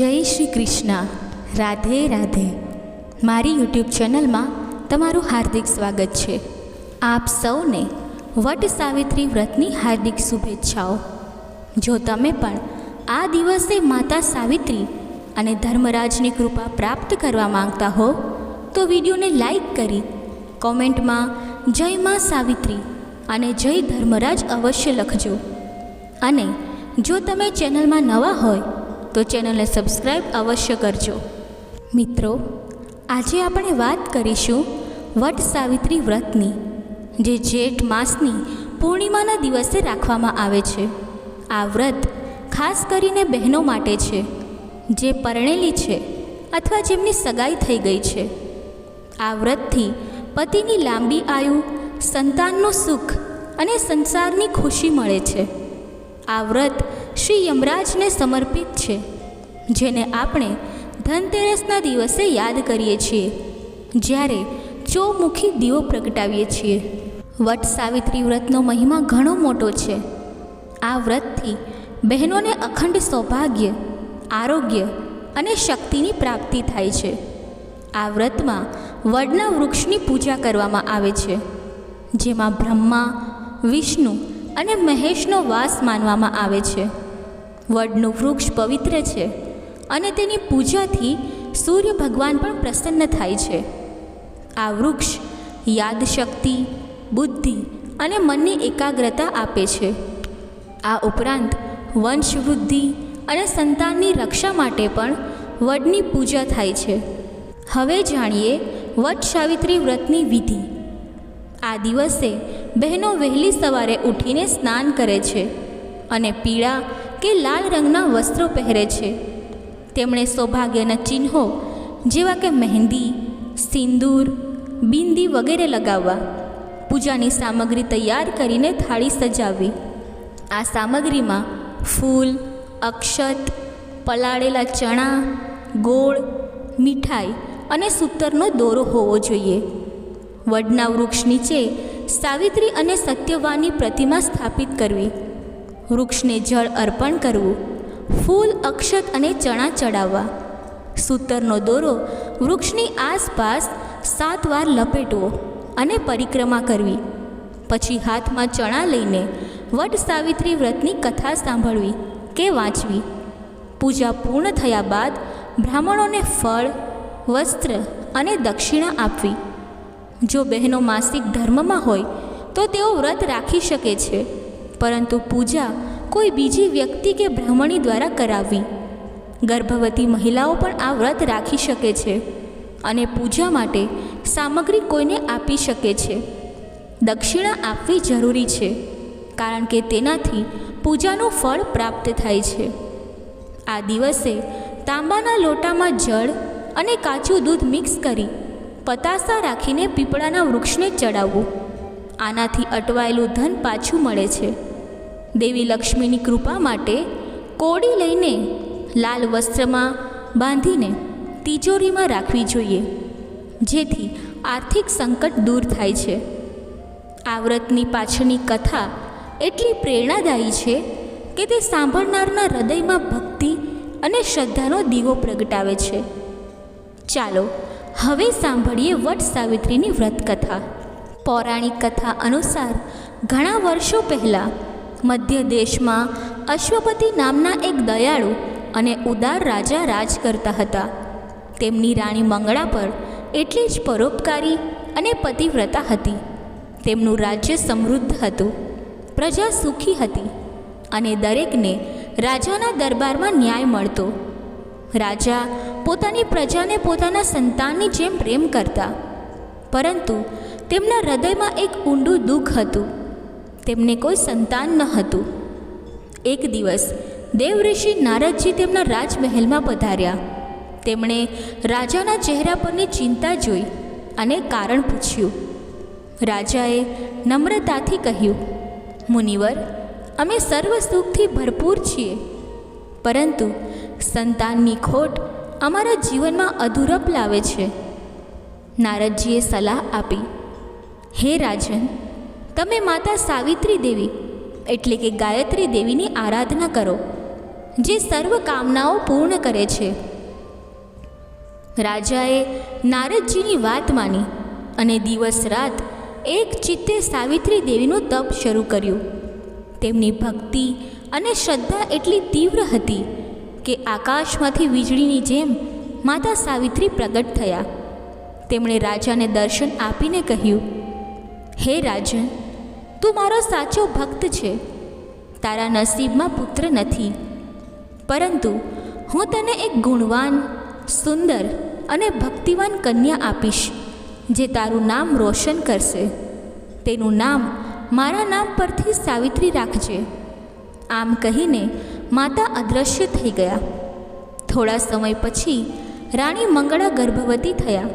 જય શ્રી કૃષ્ણ. રાધે રાધે. મારી યુટ્યુબ ચેનલમાં તમારું હાર્દિક સ્વાગત છે. આપ સૌને વટ સાવિત્રી વ્રતની હાર્દિક શુભેચ્છાઓ. જો તમે પણ આ દિવસે માતા સાવિત્રી અને ધર્મરાજની કૃપા પ્રાપ્ત કરવા માંગતા હો, તો વિડીયોને લાઈક કરી કોમેન્ટમાં જય માં સાવિત્રી અને જય ધર્મરાજ અવશ્ય લખજો. અને જો તમે ચેનલમાં નવા હોય તો ચેનલને સબસ્ક્રાઈબ અવશ્ય કરજો. મિત્રો, આજે આપણે વાત કરીશું વટ સાવિત્રી વ્રતની, જે જેઠ માસની પૂર્ણિમાના દિવસે રાખવામાં આવે છે. આ વ્રત ખાસ કરીને બહેનો માટે છે, જે પરણેલી છે અથવા જેમની સગાઈ થઈ ગઈ છે. આ વ્રતથી પતિની લાંબી આયુ, સંતાનનું સુખ અને સંસારની ખુશી મળે છે. આ વ્રત શ્રી યમરાજને સમર્પિત છે, જેને આપણે ધનતેરસના દિવસે યાદ કરીએ છીએ, જ્યારે ચોમુખી દીવો પ્રગટાવીએ છીએ. વટ સાવિત્રી વ્રતનો મહિમા ઘણો મોટો છે. આ વ્રતથી બહેનોને અખંડ સૌભાગ્ય, આરોગ્ય અને શક્તિની પ્રાપ્તિ થાય છે. આ વ્રતમાં વડના વૃક્ષની પૂજા કરવામાં આવે છે, જેમાં બ્રહ્મા, વિષ્ણુ અને મહેશનો વાસ માનવામાં આવે છે. વડનું વૃક્ષ પવિત્ર છે અને તેની પૂજાથી સૂર્ય ભગવાન પણ પ્રસન્ન થાય છે. આ વૃક્ષ યાદશક્તિ, બુદ્ધિ અને મનની એકાગ્રતા આપે છે. આ ઉપરાંત વંશવૃદ્ધિ અને સંતાનની રક્ષા માટે પણ વડની પૂજા થાય છે. હવે જાણીએ વટ સાવિત્રી વ્રતની વિધિ. આ દિવસે બહેનો વહેલી સવારે ઉઠીને સ્નાન કરે છે અને પીળા કે લાલ રંગના વસ્ત્રો પહેરે છે. તેમણે સૌભાગ્યના ચિહ્નો જેવા કે મહેંદી, સિંદૂર, બિંદી વગેરે લગાવવા, પૂજાની સામગ્રી તૈયાર કરીને થાળી સજાવવી આ સામગ્રીમાં ફૂલ, અક્ષત, પલાળેલા ચણા, ગોળ, મીઠાઈ અને સૂતરનો દોરો હોવો જોઈએ. વડના વૃક્ષ નીચે સાવિત્રી અને સત્યવાની પ્રતિમા સ્થાપિત કરવી. વૃક્ષને જળ અર્પણ કરવું, ફૂલ, અક્ષત અને ચણા ચડાવવા. સૂતરનો દોરો વૃક્ષની આસપાસ સાત વાર લપેટવો અને પરિક્રમા કરવી. પછી હાથમાં ચણા લઈને વટ સાવિત્રી વ્રતની કથા સાંભળવી કે વાંચવી. પૂજા પૂર્ણ થયા બાદ બ્રાહ્મણોને ફળ, વસ્ત્ર અને દક્ષિણા આપવી. જો બહેનો માસિક ધર્મમાં હોય તો તેઓ વ્રત રાખી શકે છે. પરંતુ પૂજા કોઈ બીજી વ્યક્તિ કે બ્રાહ્મણી દ્વારા કરાવવી ગર્ભવતી મહિલાઓ પણ આ વ્રત રાખી શકે છે અને પૂજા માટે સામગ્રી કોઈને આપી શકે છે. દક્ષિણા આપવી જરૂરી છે, કારણ કે તેનાથી પૂજાનું ફળ પ્રાપ્ત થાય છે. આ દિવસે તાંબાના લોટામાં જળ અને કાચું દૂધ મિક્સ કરી પતાસા રાખીને પીપળાના વૃક્ષને ચડાવવું. આનાથી અટવાયેલું ધન પાછું મળે છે. દેવી લક્ષ્મીની કૃપા માટે કોડી લઈને લાલ વસ્ત્રમાં બાંધીને તિજોરીમાં રાખવી જોઈએ, જેથી આર્થિક સંકટ દૂર થાય છે. આ વ્રતની પાછળની કથા એટલી પ્રેરણાદાયી છે કે તે સાંભળનારના હૃદયમાં ભક્તિ અને શ્રદ્ધાનો દીવો પ્રગટાવે છે. ચાલો, હવે સાંભળીએ વટ સાવિત્રીની વ્રત કથા પૌરાણિક કથા અનુસાર ઘણા વર્ષો પહેલાં મધ્ય દેશમાં અશ્વપતિ નામના એક દયાળુ અને ઉદાર રાજા રાજ કરતા હતા. તેમની રાણી મંગળા પર એટલી જ પરોપકારી અને પતિવ્રતા હતી. તેમનું રાજ્ય સમૃદ્ધ હતું, પ્રજા સુખી હતી અને દરેકને રાજાના દરબારમાં ન્યાય મળતો. રાજા પોતાની પ્રજાને પોતાના સંતાનની જેમ પ્રેમ કરતા, પરંતુ તેમના હૃદયમાં એક ઊંડું દુઃખ હતું. તેમને કોઈ સંતાન ન હતું. એક દિવસ, દેવઋષિ નારદજી તેમના રાજમહેલમાં પધાર્યા. તેમણે રાજાના ચહેરા પરની ચિંતા જોઈ અને કારણ પૂછ્યું. રાજાએ નમ્રતાથી કહ્યું, મુનિવર, અમે સર્વ સુખથી ભરપૂર છીએ. પરંતુ સંતાનની ખોટ અમારા જીવનમાં અધૂરપ લાવે છે. નારદજીએ સલાહ આપી, હે રાજન તમે માતા સાવિત્રી દેવી, એટલે કે ગાયત્રી દેવીની આરાધના કરો, જે સર્વ કામનાઓ પૂર્ણ કરે છે. રાજાએ નારદજીની વાત માની અને દિવસ રાત એક ચિત્તે સાવિત્રી દેવીનું તપ શરૂ કર્યું. તેમની ભક્તિ અને શ્રદ્ધા એટલી તીવ્ર હતી કે આકાશમાંથી વીજળીની જેમ માતા સાવિત્રી પ્રગટ થયા. તેમણે રાજાને દર્શન આપીને કહ્યું હે રાજન, તું મારો સાચો ભક્ત છે. તારા નસીબમાં પુત્ર નથી. પરંતુ હું તને એક ગુણવાન, સુંદર અને ભક્તિવાન કન્યા આપીશ, જે તારું નામ રોશન કરશે. તેનું નામ મારા નામ પરથી સાવિત્રી રાખજે. આમ કહીને માતા અદૃશ્ય થઈ ગયા. થોડા સમય પછી રાણી મંગળા ગર્ભવતી થયા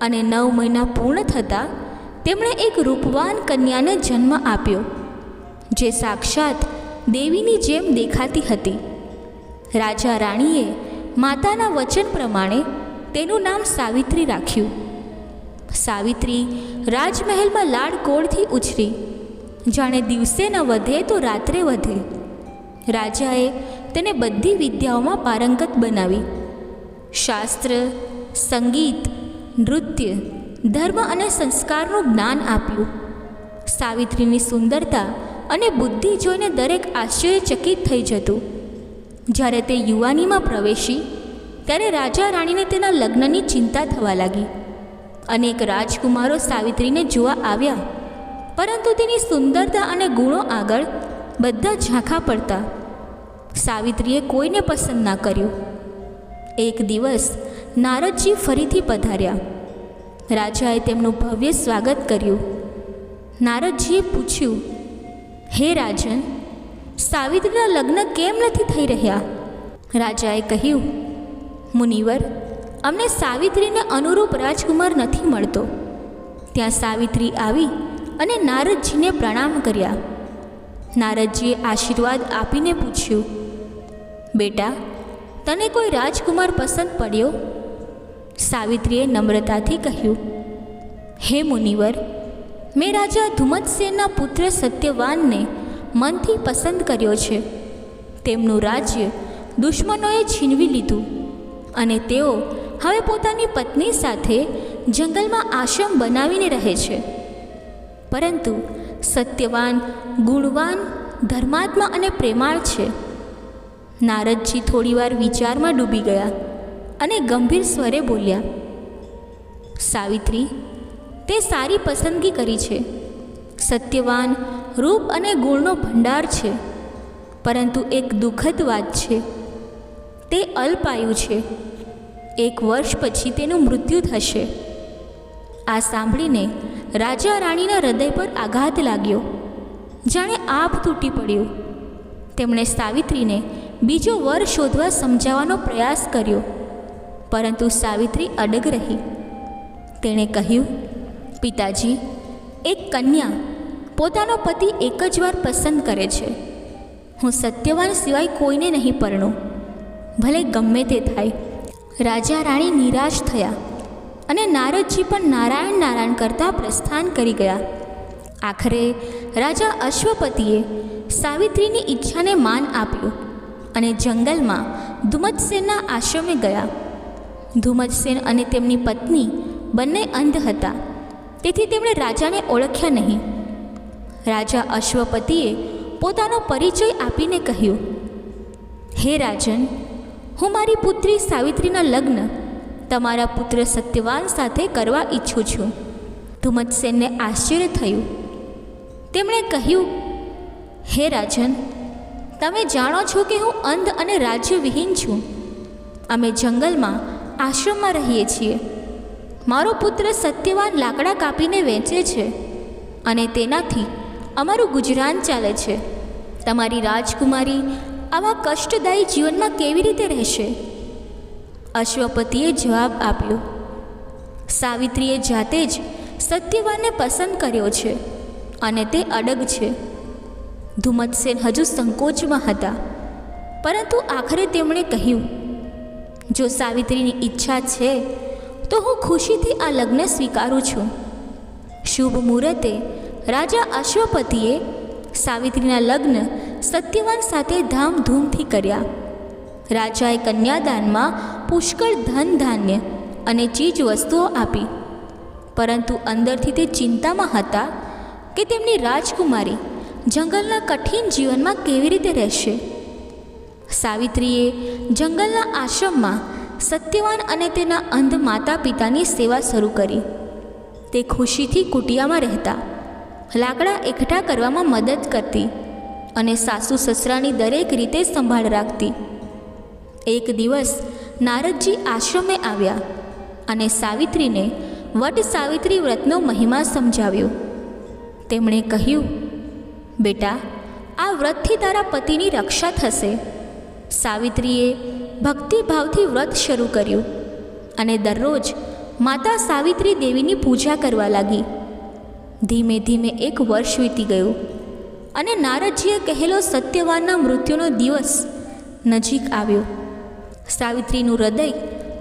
અને નવ મહિના પૂર્ણ થતાં તેમણે એક રૂપવાન કન્યાને જન્મ આપ્યો, જે સાક્ષાત દેવીની જેમ દેખાતી હતી. રાજા રાણીએ માતાના વચન પ્રમાણે તેનું નામ સાવિત્રી રાખ્યું. સાવિત્રી રાજમહેલમાં લાડકોળથી ઉછરી. જાણે દિવસે ન વધે તો રાત્રે વધે. રાજાએ તેને બધી વિદ્યાઓમાં પારંગત બનાવી. શાસ્ત્ર, સંગીત, નૃત્ય ધર્મ અને સંસ્કારનું જ્ઞાન આપ્યું. સાવિત્રીની સુંદરતા અને બુદ્ધિ જોઈને દરેક આશ્ચર્યચકિત થઈ જતું. જ્યારે તે યુવાનીમાં પ્રવેશી, ત્યારે રાજા રાણીને તેના લગ્નની ચિંતા થવા લાગી. અનેક રાજકુમારો સાવિત્રીને જોવા આવ્યા, પરંતુ તેની સુંદરતા અને ગુણો આગળ બધા ઝાંખા પડતા. સાવિત્રીએ કોઈને પસંદ ના કર્યું. એક દિવસ નારદજી ફરીથી પધાર્યા. રાજાએ તેમનું ભવ્ય સ્વાગત કર્યું. નારદજીએ પૂછ્યું, હે રાજન, સાવિત્રીના લગ્ન કેમ નથી થઈ રહ્યા? રાજાએ કહ્યું, મુનિવર, અમને સાવિત્રીને અનુરૂપ રાજકુમાર નથી મળતો. ત્યાં સાવિત્રી આવી અને નારદજીને પ્રણામ કર્યા. નારદજીએ આશીર્વાદ આપીને પૂછ્યું, બેટા, તને કોઈ રાજકુમાર પસંદ પડ્યો? સાવિત્રીએ નમ્રતાથી કહ્યું, હે મુનિવર, મેં રાજા ધુમતસેનના પુત્ર સત્યવાનને મનથી પસંદ કર્યો છે. તેમનું રાજ્ય દુશ્મનોએ છીનવી લીધું અને તેઓ હવે પોતાની પત્ની સાથે જંગલમાં આશ્રમ બનાવીને રહે છે. પરંતુ સત્યવાન, ગુણવાન, ધર્માત્મા અને પ્રેમાળ છે. નારદજી થોડીવાર વિચારમાં ડૂબી ગયા. અને ગંભીર સ્વરે બોલ્યા, સાવિત્રી, તે સારી પસંદગી કરી છે. સત્યવાન, રૂપ અને ગુણનો ભંડાર છે. પરંતુ એક દુઃખદ વાત છે. તે અલ્પાયુ છે. એક વર્ષ પછી તેનું મૃત્યુ થશે. આ સાંભળીને રાજા રાણીના હૃદય પર આઘાત લાગ્યો. જાણે આપ તૂટી પડ્યું. તેમણે સાવિત્રીને બીજો વર શોધવા સમજાવવાનો પ્રયાસ કર્યો. પરંતુ સાવિત્રી અડગ રહી. તેણે કહ્યું, પિતાજી, એક કન્યા પોતાનો પતિ એક જ વાર પસંદ કરે છે. હું સત્યવાન સિવાય કોઈને નહીં પરણું. ભલે ગમે તે થાય, રાજા રાણી નિરાશ થયા અને નારદજી પણ નારાયણ નારાયણ કરતાં પ્રસ્થાન કરી ગયા. આખરે રાજા અશ્વપતિએ સાવિત્રીની ઈચ્છાને માન આપ્યું અને જંગલમાં ધુમતસેનના આશ્રમે ગયા. ધુમતસેન અને તેમની પત્ની બંને અંધ હતા. તેથી તેમણે રાજાને ઓળખ્યા નહીં. રાજા અશ્વપતિએ પોતાનો પરિચય આપીને કહ્યું, હે રાજન, હું મારી પુત્રી સાવિત્રીના લગ્ન તમારા પુત્ર સત્યવાન સાથે કરવા ઈચ્છું છું. ધુમતસેનને આશ્ચર્ય થયું. તેમણે કહ્યું, હે રાજન, તમે જાણો છો કે હું અંધ અને રાજ્યવિહીન છું. અમે જંગલમાં આશ્રમમાં રહીએ છીએ. મારો પુત્ર સત્યવાન લાકડા કાપીને વેચે છે અને તેનાથી અમારું ગુજરાન ચાલે છે. તમારી રાજકુમારી આવા કષ્ટદાયી જીવનમાં કેવી રીતે રહેશે? અશ્વપતિએ જવાબ આપ્યો. સાવિત્રીએ જાતે જ સત્યવાનને પસંદ કર્યો છે અને તે અડગ છે. ધુમતસેન હજુ સંકોચમાં હતા. પરંતુ આખરે તેમણે કહ્યું જો સાવિત્રીની ઈચ્છા છે, તો હું ખુશીથી આ લગ્ન સ્વીકારું છું. શુભ મુહૂર્તે રાજા અશ્વપતિએ સાવિત્રીના લગ્ન સત્યવાન સાથે ધામધૂમથી કર્યા. રાજાએ કન્યાદાનમાં પુષ્કળ ધન ધાન્ય અને ચીજવસ્તુઓ આપી. પરંતુ અંદરથી તે ચિંતામાં હતા કે તેમની રાજકુમારી જંગલના કઠિન જીવનમાં કેવી રીતે રહેશે. સાવિત્રીએ જંગલના આશ્રમમાં સત્યવાન અને તેના અંધ માતા પિતાની સેવા શરૂ કરી. તે ખુશીથી કુટિયામાં રહેતા, લાકડા એકઠા કરવામાં મદદ કરતી અને સાસુ સસરાની દરેક રીતે સંભાળ રાખતી. એક દિવસ નારદજી આશ્રમે આવ્યા અને સાવિત્રીને વટ સાવિત્રી વ્રતનો મહિમા સમજાવ્યો. તેમણે કહ્યું, બેટા, આ વ્રતથી તારા પતિની રક્ષા થશે. સાવિત્રીએ ભક્તિભાવથી વ્રત શરૂ કર્યું અને દરરોજ માતા સાવિત્રી દેવીની પૂજા કરવા લાગી. ધીમે ધીમે એક વર્ષ વીતી ગયું અને નારદજીએ કહેલો સત્યવાનના મૃત્યુનો દિવસ નજીક આવ્યો. સાવિત્રીનું હૃદય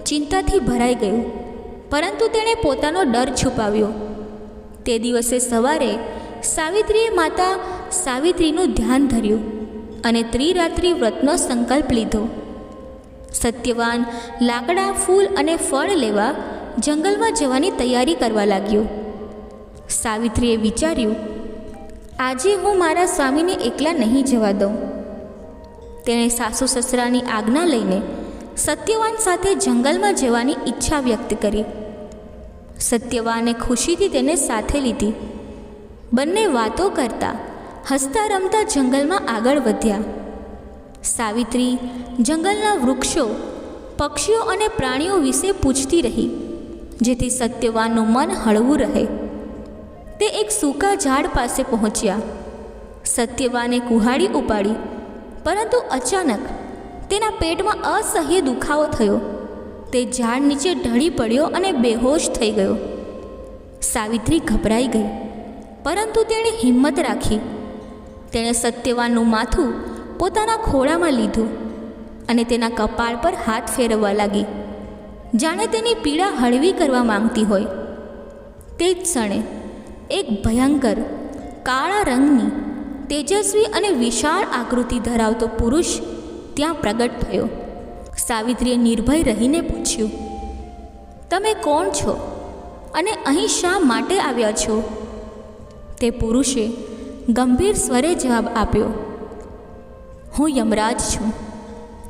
ચિંતાથી ભરાઈ ગયું, પરંતુ તેણે પોતાનો ડર છુપાવ્યો. તે દિવસે સવારે સાવિત્રીએ માતા સાવિત્રીનું ધ્યાન ધર્યું. અને ત્રિરાત્રિ વ્રતનો સંકલ્પ લીધો. સત્યવાન લાકડા, ફૂલ અને ફળ લેવા જંગલમાં જવાની તૈયારી કરવા લાગ્યો. સાવિત્રીએ વિચાર્યું, આજે હું મારા સ્વામીને એકલા નહીં જવા દઉં. તેણે સાસુ સસરાની આજ્ઞા લઈને સત્યવાન સાથે જંગલમાં જવાની ઈચ્છા વ્યક્ત કરી. સત્યવાને ખુશીથી તેને સાથે લીધી. બંને વાતો કરતા હસતા રમતા જંગલમાં આગળ વધ્યા. સાવિત્રી જંગલના વૃક્ષો, પક્ષીઓ અને પ્રાણીઓ વિશે પૂછતી રહી, જેથી સત્યવાનનું મન હળવું રહે. તે એક સૂકા ઝાડ પાસે પહોંચ્યા. સત્યવાને કુહાડી ઉપાડી, પરંતુ અચાનક તેના પેટમાં અસહ્ય દુખાવો થયો. તે ઝાડ નીચે ઢળી પડ્યો અને બેહોશ થઈ ગયો. સાવિત્રી ગભરાઈ ગઈ, પરંતુ તેણે હિંમત રાખી. તેણે સત્યવાનનું માથું પોતાના ખોળામાં લીધું અને તેના કપાળ પર હાથ ફેરવવા લાગી. જાણે તેની પીડા હળવી કરવા માંગતી હોય. તે જ ક્ષણે એક ભયંકર, કાળા રંગની, તેજસ્વી અને વિશાળ આકૃતિ ધરાવતો પુરુષ ત્યાં પ્રગટ થયો. સાવિત્રીએ નિર્ભય રહીને પૂછ્યું, તમે કોણ છો? અને અહીં શા માટે આવ્યા છો? તે પુરુષે ગંભીર સ્વરે જવાબ આપ્યો, હું યમરાજ છું.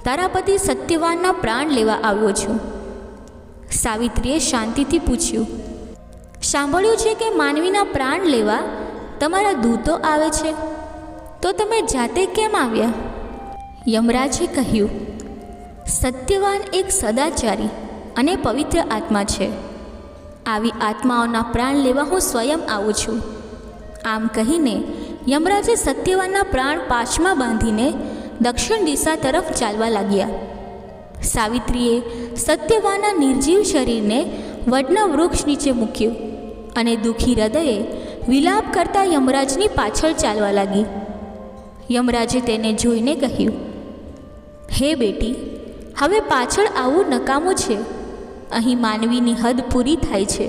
તારા પતિ સત્યવાનના પ્રાણ લેવા આવ્યો છું. સાવિત્રીએ શાંતિથી પૂછ્યું, સાંભળ્યું છે કે માનવીના પ્રાણ લેવા તમારા દૂતો આવે છે? તો તમે જાતે કેમ આવ્યા? યમરાજે કહ્યું, સત્યવાન એક સદાચારી અને પવિત્ર આત્મા છે. આવી આત્માઓના પ્રાણ લેવા હું સ્વયં આવું છું. આમ કહીને યમરાજે સત્યવાનના પ્રાણ પાછમાં બાંધીને દક્ષિણ દિશા તરફ ચાલવા લાગ્યા. સાવિત્રીએ સત્યવાનના નિર્જીવ શરીરને વડના વૃક્ષ નીચે મૂક્યું અને દુઃખી હૃદયે વિલાપ કરતા યમરાજની પાછળ ચાલવા લાગી. યમરાજે તેને જોઈને કહ્યું, હે બેટી, હવે પાછળ આવવું નકામું છે. અહીં માનવીની હદ પૂરી થાય છે.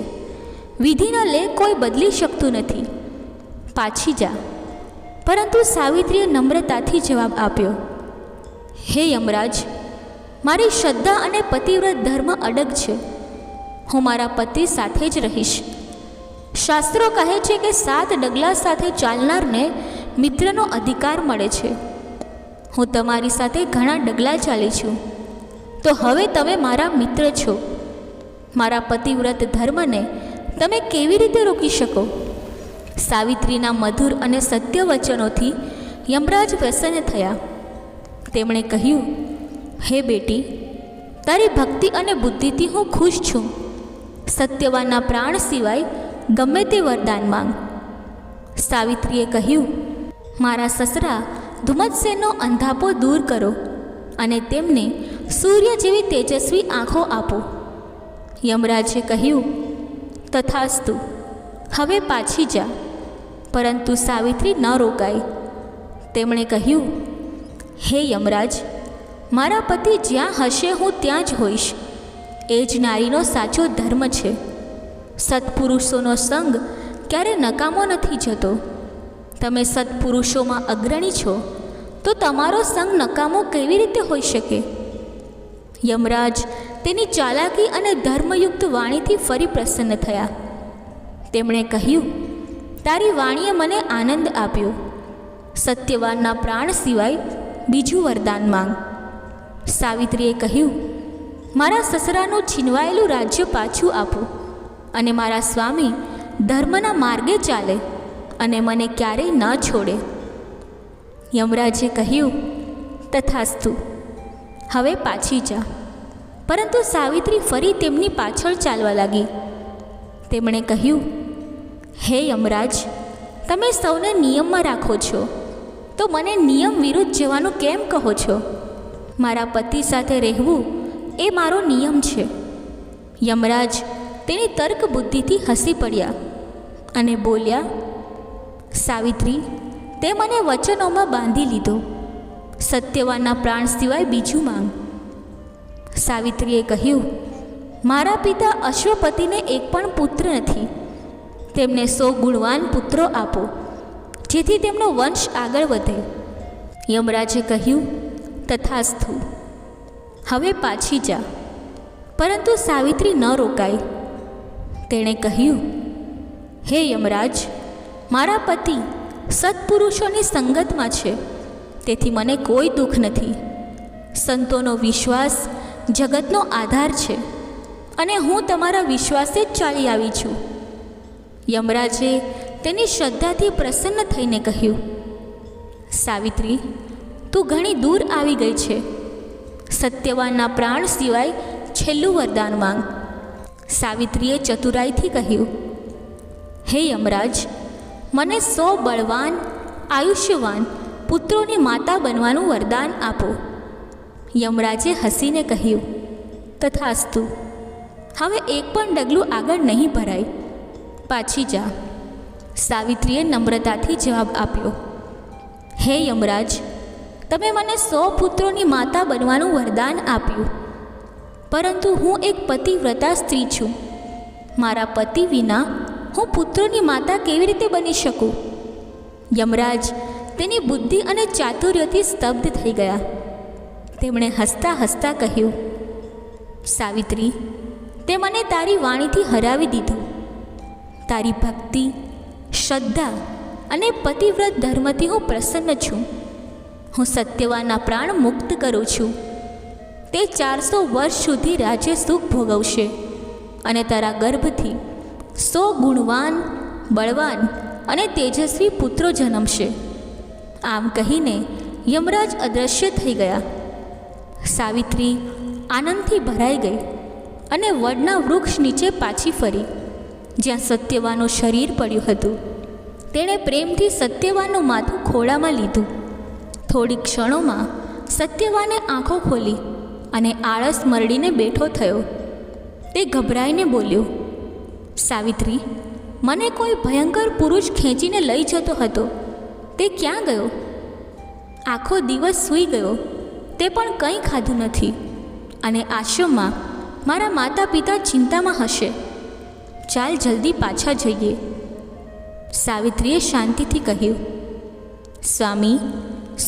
વિધિનો લે કોઈ બદલી શકતું નથી. પાછી જા. પરંતુ સાવિત્રીએ નમ્રતાથી જવાબ આપ્યો, હે યમરાજ, મારી શ્રદ્ધા અને પતિવ્રત ધર્મ અડગ છે. હું મારા પતિ સાથે જ રહીશ. શાસ્ત્રો કહે છે કે સાત ડગલા સાથે ચાલનારને મિત્રનો અધિકાર મળે છે. હું તમારી સાથે ઘણા ડગલા ચાલી છું. તો હવે તમે મારા મિત્ર છો. મારા પતિવ્રત ધર્મને તમે કેવી રીતે રોકી શકો? સાવિત્રીના મધુર અને સત્ય વચનોથી યમરાજ પ્રસન્ન થયા. તેમણે કહ્યું, હે બેટી, તારી ભક્તિ અને બુદ્ધિથી હું ખુશ છું. સત્યવાનના પ્રાણ સિવાય ગમે તે વરદાન માંગ. સાવિત્રીએ કહ્યું, મારા સસરા ધુમતસેનનો અંધાપો દૂર કરો અને તેમને સૂર્ય જેવી તેજસ્વી આંખો આપો. યમરાજે કહ્યું, તથાસ્તુ, હવે પાછી જા. પરંતુ સાવિત્રી ન રોકાઈ. તેમણે કહ્યું, હે યમરાજ, મારા પતિ જ્યાં હશે હું ત્યાં જ હોઈશ. એ જ નારીનો સાચો ધર્મ છે. સત્પુરુષોનો સંગ ક્યારે નકામો નથી જતો. તમે સત્પુરુષોમાં અગ્રણી છો, તો તમારો સંગ નકામો કેવી રીતે હોઈ શકે યમરાજ તેની ચાલાકી અને ધર્મયુક્ત વાણીથી ફરી પ્રસન્ન થયા. તેમણે કહ્યું તારી વાણીએ મને આનંદ આપ્યો. સત્યવાનના પ્રાણ સિવાય બીજું વરદાન માંગ. સાવિત્રીએ કહ્યું, મારા સસરાનું છીનવાયેલું રાજ્ય પાછું આપો અને મારા સ્વામી ધર્મના માર્ગે ચાલે અને મને ક્યારેય ન છોડે. યમરાજે કહ્યું, તથાસ્તુ, હવે પાછી જા. પરંતુ સાવિત્રી ફરી તેમની પાછળ ચાલવા લાગી. તેમણે કહ્યું હે યમરાજ, તમે સૌને નિયમમાં રાખો છો. તો મને નિયમ વિરુદ્ધ જવાનું કેમ કહો છો? મારા પતિ સાથે રહેવું એ મારો નિયમ છે. યમરાજ તેની તર્ક બુદ્ધિથી હસી પડ્યા અને બોલ્યા, સાવિત્રી, તે મને વચનોમાં બાંધી લીધો. સત્યવાનના પ્રાણ સિવાય બીજું માંગ. સાવિત્રીએ કહ્યું, મારા પિતા અશ્વપતિને એક પણ પુત્ર નથી. તેમને સો ગુણવાન પુત્રો આપો, જેથી તેમનો વંશ આગળ વધે. યમરાજે કહ્યું તથાસ્થુ હવે પાછી જા, પરંતુ સાવિત્રી ન રોકાઈ તેણે કહ્યું, હે યમરાજ, મારા પતિ સત્પુરુષોની સંગતમાં છે, તેથી મને કોઈ દુઃખ નથી. સંતોનો વિશ્વાસ જગતનો આધાર છે, અને હું તમારા વિશ્વાસે જ ચાલી આવી છું. યમરાજે તેની શ્રદ્ધાથી પ્રસન્ન થઈને કહ્યું, સાવિત્રી, તું ઘણી દૂર આવી ગઈ છે. સત્યવાનના પ્રાણ સિવાય છેલ્લું વરદાન માંગ. સાવિત્રીએ ચતુરાઈથી કહ્યું, હે યમરાજ, મને સો બળવાન, આયુષ્યવાન પુત્રોની માતા બનવાનું વરદાન આપો. યમરાજે હસીને કહ્યું, તથાસ્તુ, હવે એક પણ ડગલું આગળ નહીં ભરાય. પાછી જા. સાવિત્રીએ નમ્રતાથી જવાબ આપ્યો, હે યમરાજ, તમે મને સો પુત્રોની માતા બનવાનું વરદાન આપ્યું. પરંતુ હું એક પતિવ્રતા સ્ત્રી છું. મારા પતિ વિના હું પુત્રોની માતા કેવી રીતે બની શકું? યમરાજ તેની બુદ્ધિ અને ચાતુર્યથી સ્તબ્ધ થઈ ગયા. તેમણે હસતા હસતા કહ્યું, સાવિત્રી, તે મને તારી વાણીથી હરાવી દીધું. તારી ભક્તિ, શ્રદ્ધા અને પતિવ્રત ધર્મથી હું પ્રસન્ન છું. હું સત્યવાનના પ્રાણ મુક્ત કરું છું. તે ચારસો વર્ષ સુધી રાજ્ય સુખ ભોગવશે અને તારા ગર્ભથી સો ગુણવાન, બળવાન અને તેજસ્વી પુત્રો જન્મશે. આમ કહીને યમરાજ અદૃશ્ય થઈ ગયા. સાવિત્રી આનંદથી ભરાઈ ગઈ અને વડના વૃક્ષ નીચે પાછી ફરી. જ્યાં સત્યવાનું શરીર પડ્યું હતું. તેણે પ્રેમથી સત્યવાનનું માથું ખોળામાં લીધું. થોડી ક્ષણોમાં સત્યવાને આંખો ખોલી અને આળસ મરડીને બેઠો થયો. તે ગભરાઈને બોલ્યો, સાવિત્રી, મને કોઈ ભયંકર પુરુષ ખેંચીને લઈ જતો હતો. તે ક્યાં ગયો? આખો દિવસ સૂઈ ગયો. તે પણ કંઈ ખાધું નથી. અને આશ્રમમાં મારા માતા પિતા ચિંતામાં હશે. ચાલ જલ્દી પાછા જઈએ. સાવિત્રીએ શાંતિથી કહ્યું, સ્વામી,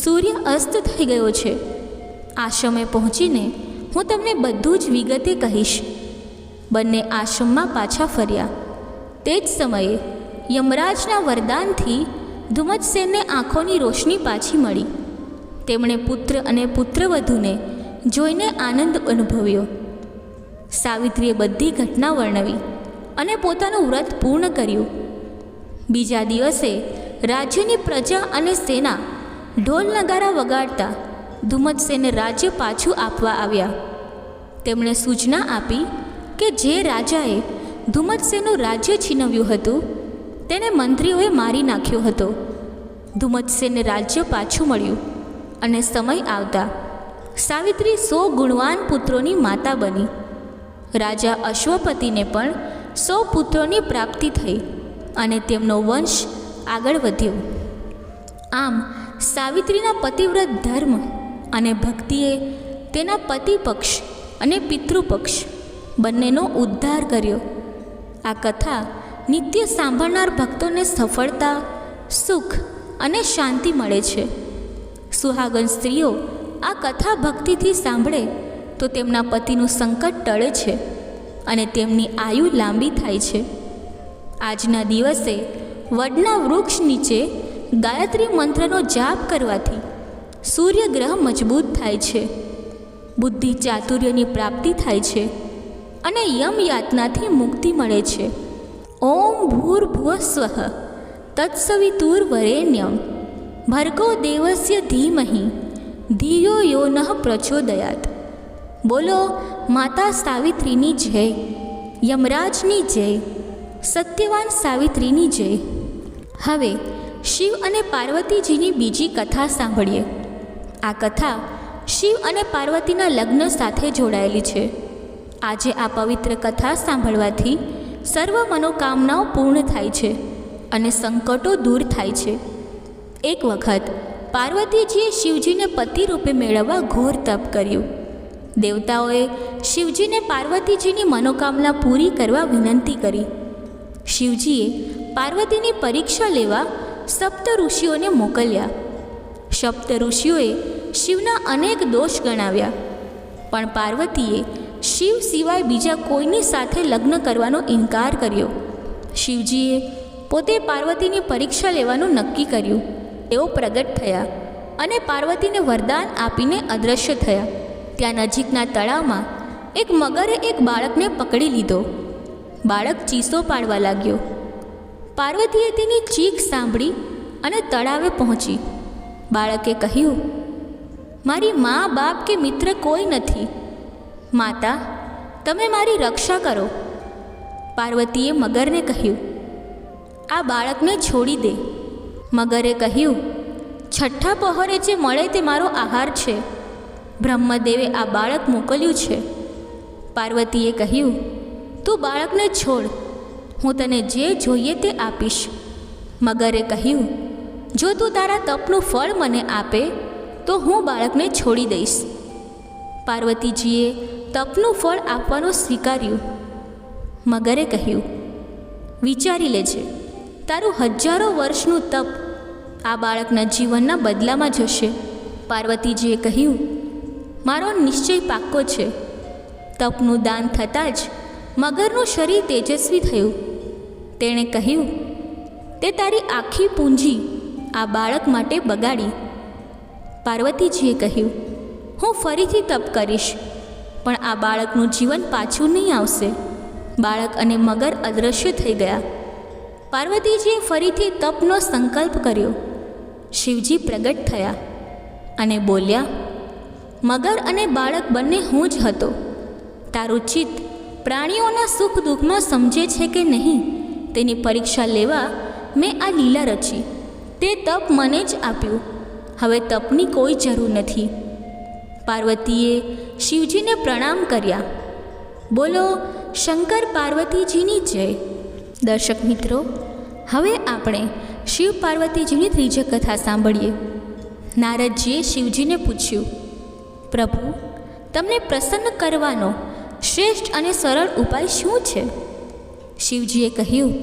સૂર્ય અસ્ત થઈ ગયો છે. આશ્રમે પહોંચીને હું તમને બધું જ વિગતે કહીશ. બંને આશ્રમમાં પાછા ફર્યા. તે જ સમયે યમરાજના વરદાનથી ધુમ્મસેનને આંખોની રોશની પાછી મળી. તેમણે પુત્ર અને પુત્રવધૂને જોઈને આનંદ અનુભવ્યો. સાવિત્રીએ બધી ઘટના વર્ણવી. અને પોતાનું વ્રત પૂર્ણ કર્યું. બીજા દિવસે રાજ્યની પ્રજા અને સેના ઢોલ નગારા વગાડતા ધુમ્મતસેને રાજ્ય પાછું આપવા આવ્યા. તેમણે સૂચના આપી કે જે રાજાએ ધુમ્મતસેનું રાજ્ય છીનવ્યું હતું, તેને મંત્રીઓએ મારી નાખ્યો હતો. ધુમ્મતસેને રાજ્ય પાછું મળ્યું અને સમય આવતા સાવિત્રી સો ગુણવાન પુત્રોની માતા બની. રાજા અશ્વપતિને પણ સો પુત્રોની પ્રાપ્તિ થઈ અને તેમનો વંશ આગળ વધ્યો. આમ સાવિત્રીના પતિવ્રત ધર્મ અને ભક્તિએ તેના પતિ પક્ષ અને પિતૃપક્ષ બંનેનો ઉદ્ધાર કર્યો. આ કથા નિત્ય સાંભળનાર ભક્તોને સફળતા, સુખ અને શાંતિ મળે છે. સુહાગન સ્ત્રીઓ આ કથા ભક્તિથી સાંભળે તો તેમના પતિનું સંકટ ટળે છે. અને તેમની આયુ લાંબી થાય છે. આજના દિવસે વડના વૃક્ષ નીચે ગાયત્રી મંત્રનો જાપ કરવાથી સૂર્યગ્રહ મજબૂત થાય છે. બુદ્ધિ ચાતુર્યની પ્રાપ્તિ થાય છે અને યમ યાતનાથી મુક્તિ મળે છે. ઓમ ભૂર્ભુવ સ્વઃ, તત્સવિતુર વરેણ્યમ, ભર્ગો દેવસ્ય ધીમહી, ધિયો યો નઃ પ્રચોદયાત. બોલો માતા સાવિત્રીની જય. યમરાજની જય. સત્યવાન સાવિત્રીની જય. હવે શિવ અને પાર્વતીજીની બીજી કથા સાંભળીએ. આ કથા શિવ અને પાર્વતીના લગ્ન સાથે જોડાયેલી છે. આજે આ પવિત્ર કથા સાંભળવાથી સર્વ મનોકામનાઓ પૂર્ણ થાય છે અને સંકટો દૂર થાય છે. એક વખત પાર્વતીજીએ શિવજીને પતિ રૂપે મેળવવા ઘોર તપ કર્યું. દેવતાઓએ શિવજીને પાર્વતીજીની મનોકામના પૂરી કરવા વિનંતી કરી. શિવજીએ પાર્વતીની પરીક્ષા લેવા સપ્ત ઋષિઓને મોકલ્યા. સપ્ત ઋષિઓએ શિવના અનેક દોષ ગણાવ્યા. પણ પાર્વતીએ શિવ સિવાય બીજા કોઈની સાથે લગ્ન કરવાનો ઇનકાર કર્યો. શિવજીએ પોતે પાર્વતીની પરીક્ષા લેવાનું નક્કી કર્યું. તેઓ પ્રગટ થયા અને પાર્વતીને વરદાન આપીને અદૃશ્ય થયા. ત્યાં નજીકના તળાવમાં એક મગરે એક બાળકને પકડી લીધો. બાળક ચીસો પાડવા લાગ્યો. પાર્વતીએ તેની ચીખ સાંભળી અને તળાવે પહોંચી. બાળકે કહ્યું, મારી મા, બાપ કે મિત્ર કોઈ નથી. માતા, તમે મારી રક્ષા કરો. પાર્વતીએ મગરને કહ્યું, આ બાળકને છોડી દે. મગરે કહ્યું, છઠ્ઠા પહોરે જે મળે તે મારો આહાર છે. બ્રહ્મદેવે આ બાળક મોકલ્યું છે. પાર્વતીએ કહ્યું, તું બાળકને છોડ. હું તને જે જોઈએ તે આપીશ. મગરે કહ્યું, જો તું તારા તપનું ફળ મને આપે, તો હું બાળકને છોડી દઈશ. પાર્વતીજીએ તપનું ફળ આપવાનું સ્વીકાર્યું. મગરે કહ્યું, વિચારી લેજે. તારું હજારો વર્ષનું તપ આ બાળકના જીવનના બદલામાં જશે. પાર્વતીજીએ કહ્યું મારો નિશ્ચય પાક્કો છે. તપનું દાન થતાં જ મગરનું શરીર તેજસ્વી થયું. તેણે કહ્યું, તે તારી આખી પૂંજી આ બાળક માટે બગાડી. પાર્વતીજીએ કહ્યું, હું ફરીથી તપ કરીશ, પણ આ બાળકનું જીવન પાછું નહીં આવશે. બાળક અને મગર અદૃશ્ય થઈ ગયા. પાર્વતીજીએ ફરીથી તપનો સંકલ્પ કર્યો. શિવજી પ્રગટ થયા અને બોલ્યા મગર અને બાળક બંને હું જ હતો. તારું ચિત્ત પ્રાણીઓના સુખ દુઃખમાં સમજે છે કે નહીં, તેની પરીક્ષા લેવા મેં આ લીલા રચી. તે તપ મને જ આપ્યું. હવે તપની કોઈ જરૂર નથી. પાર્વતીએ શિવજીને પ્રણામ કર્યા. બોલો, શંકર પાર્વતીજીની જય. દર્શક મિત્રો, હવે આપણે શિવ પાર્વતીજીની ત્રીજી કથા સાંભળીએ. નારદજીએ શિવજીને પૂછ્યું પ્રભુ, તમને પ્રસન્ન કરવાનો શ્રેષ્ઠ અને સરળ ઉપાય શું છે? શિવજીએ કહ્યું,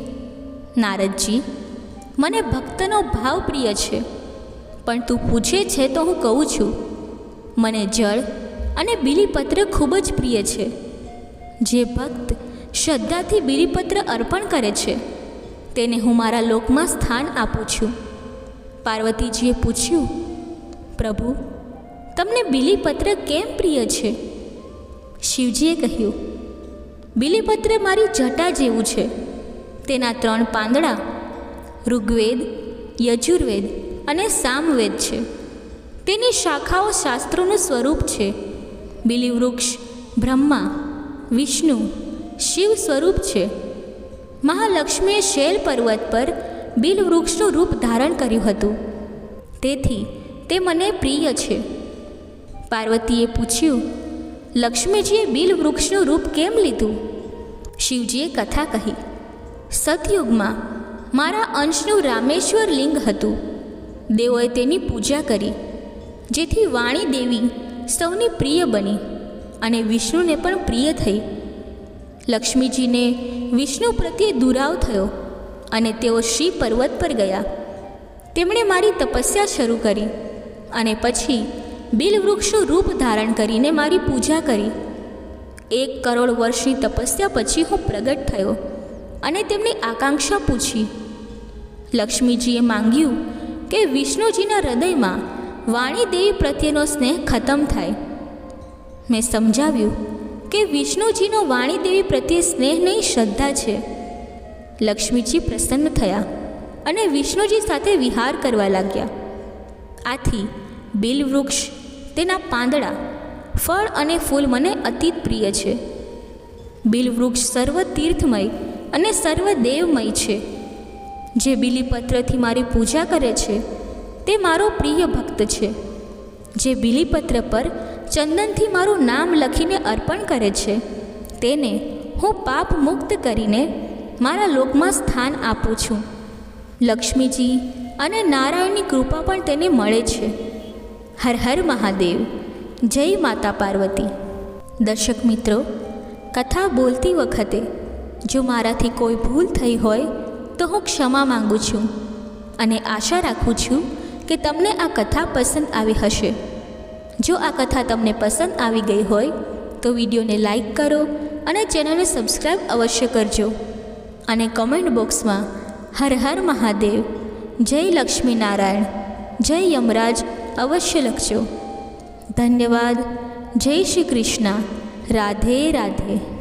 નારદજી, મને ભક્તનો ભાવ પ્રિય છે, પણ તું પૂછે છે તો હું કહું છું. મને જળ અને બીલીપત્ર ખૂબ જ પ્રિય છે. જે ભક્ત શ્રદ્ધાથી બીલીપત્ર અર્પણ કરે છે, તેને હું મારા લોકમાં સ્થાન આપું છું. પાર્વતીજીએ પૂછ્યું, પ્રભુ તમને બિલીપત્ર કેમ પ્રિય છે? શિવજીએ કહ્યું, બિલીપત્ર મારી જટા જેવું છે. તેના ત્રણ પાંદડા ઋગ્વેદ, યજુર્વેદ અને સામવેદ છે. તેની શાખાઓ શાસ્ત્રોનું સ્વરૂપ છે. બિલી વૃક્ષ બ્રહ્મા, વિષ્ણુ, શિવ સ્વરૂપ છે. મહાલક્ષ્મીએ શૈલ પર્વત પર બિલ વૃક્ષનું રૂપ ધારણ કર્યું હતું. તેથી તે મને પ્રિય છે. પાર્વતીએ પૂછ્યું, લક્ષ્મીજીએ બિલવૃક્ષનું રૂપ કેમ લીધું? શિવજીએ કથા કહી, સતયુગમાં મારા અંશનું રામેશ્વર લિંગ હતું. દેવોએ તેની પૂજા કરી, જેથી વાણી દેવી સૌની પ્રિય બની અને વિષ્ણુને પણ પ્રિય થઈ. લક્ષ્મીજીને વિષ્ણુ પ્રત્યે દુરાવ થયો અને તેઓ શ્રી પર્વત પર ગયા. તેમણે મારી તપસ્યા શરૂ કરી અને પછી બિલવૃક્ષનું રૂપ ધારણ કરીને મારી પૂજા કરી. એક કરોડ વર્ષની તપસ્યા પછી હું પ્રગટ થયો અને તેમની આકાંક્ષા પૂછી. લક્ષ્મીજીએ માંગ્યું કે વિષ્ણુજીના હૃદયમાં વાણીદેવી પ્રત્યેનો સ્નેહ ખતમ થાય. મેં સમજાવ્યું કે વિષ્ણુજીનો વાણીદેવી પ્રત્યે સ્નેહ નહીં, શ્રદ્ધા છે. લક્ષ્મીજી પ્રસન્ન થયા અને વિષ્ણુજી સાથે વિહાર કરવા લાગ્યા. આથી બિલવૃક્ષ તેના પાંદડા, ફળ અને ફૂલ મને અતિ પ્રિય છે. બિલવૃક્ષ સર્વ તીર્થમય અને સર્વ દેવમય છે. જે બિલીપત્રથી મારી પૂજા કરે છે, તે મારો પ્રિય ભક્ત છે. જે બિલીપત્ર પર ચંદનથી મારું નામ લખીને અર્પણ કરે છે, તેને હું પાપ મુક્ત કરીને મારા લોકમાં સ્થાન આપું છું. લક્ષ્મીજી અને નારાયણની કૃપા પણ તેને મળે છે. હર હર મહાદેવ. જય માતા પાર્વતી. દર્શક મિત્રો, કથા બોલતી વખતે જો મારાથી કોઈ ભૂલ થઈ હોય તો હું ક્ષમા માંગુ છું અને આશા રાખું છું કે તમને આ કથા પસંદ આવી હશે. જો આ કથા તમને પસંદ આવી ગઈ હોય તો વિડીયોને લાઈક કરો અને ચેનલને સબસ્ક્રાઈબ અવશ્ય કરજો અને કમેન્ટ બોક્સમાં હર હર મહાદેવ, જય લક્ષ્મીનારાયણ જય યમરાજ અવશ્ય લખજો. ધન્યવાદ. જય શ્રી કૃષ્ણ. રાધે રાધે.